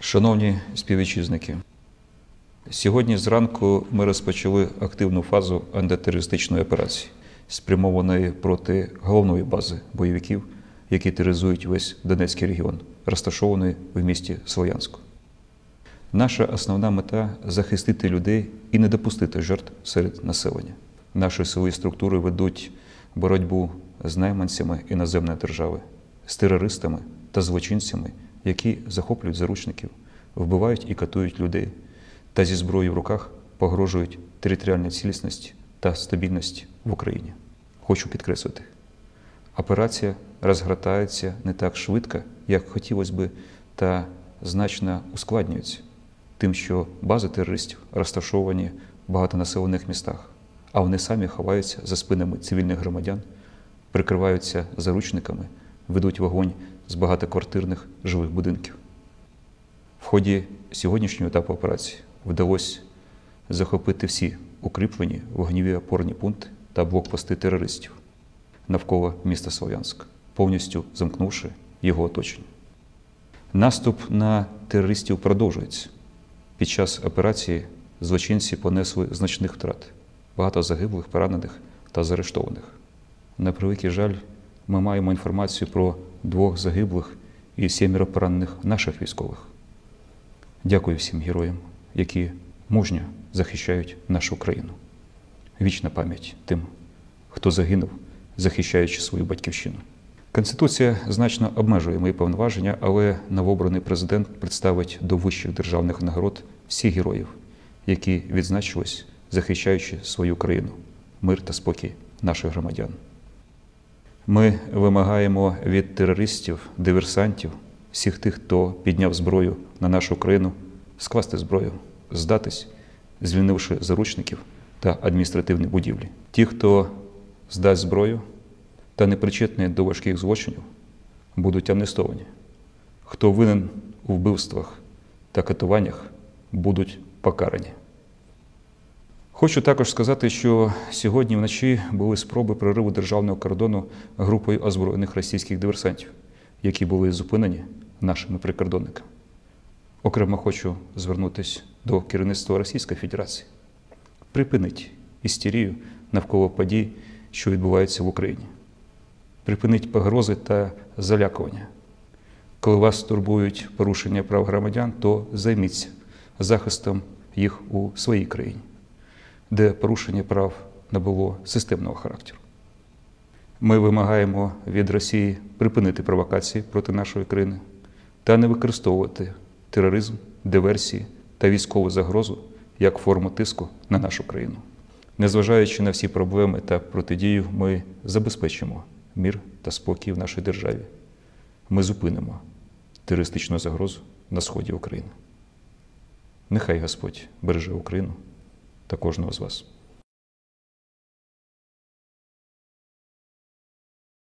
Шановні співвітчизники, сьогодні зранку ми розпочали активну фазу антитерористичної операції, спрямованої проти головної бази бойовиків, які тероризують весь Донецький регіон, розташований в місті Слов'янську. Наша основна мета захистити людей і не допустити жертв серед населення. Наші силові структури ведуть боротьбу з найманцями іноземної держави, з терористами та злочинцями, які захоплюють заручників, вбивають і катують людей та зі зброєю в руках погрожують територіальній цілісності та стабільності в Україні. Хочу підкреслити, операція розгортається не так швидко, як хотілося би, та значно ускладнюється тим, що бази терористів розташовані в багатонаселених містах, а вони самі ховаються за спинами цивільних громадян, прикриваються заручниками, ведуть вогонь з багатоквартирних жилих будинків. В ході сьогоднішнього етапу операції вдалося захопити всі укріплені вогніві опорні пункти та блокпости терористів навколо міста Слов'янськ, повністю замкнувши його оточення. Наступ на терористів продовжується. Під час операції злочинці понесли значних втрат, багато загиблих, поранених та заарештованих. На превеликий жаль, ми маємо інформацію про двох загиблих і сімеро поранених наших військових. Дякую всім героям, які мужньо захищають нашу країну. Вічна пам'ять тим, хто загинув, захищаючи свою батьківщину. Конституція значно обмежує мої повноваження, але новообраний президент представить до вищих державних нагород всіх героїв, які відзначились, захищаючи свою країну, мир та спокій наших громадян. Ми вимагаємо від терористів, диверсантів, всіх тих, хто підняв зброю на нашу країну, скласти зброю, здатись, звільнивши заручників та адміністративні будівлі. Ті, хто здасть зброю та не причетні до важких злочинів, будуть амністовані. Хто винен у вбивствах та катуваннях, будуть покарані. Хочу також сказати, що сьогодні вночі були спроби прориву державного кордону групою озброєних російських диверсантів, які були зупинені нашими прикордонниками. Окремо хочу звернутися до керівництва Російської Федерації. Припинить істерію навколо подій, що відбуваються в Україні. Припинить погрози та залякування. Коли вас турбують порушення прав громадян, то займіться захистом їх у своїй країні, де порушення прав набуло системного характеру. Ми вимагаємо від Росії припинити провокації проти нашої країни та не використовувати тероризм, диверсії та військову загрозу як форму тиску на нашу країну. Незважаючи на всі проблеми та протидію, ми забезпечимо мір та спокій в нашій державі. Ми зупинимо терористичну загрозу на сході України. Нехай Господь береже Україну та кожного з вас.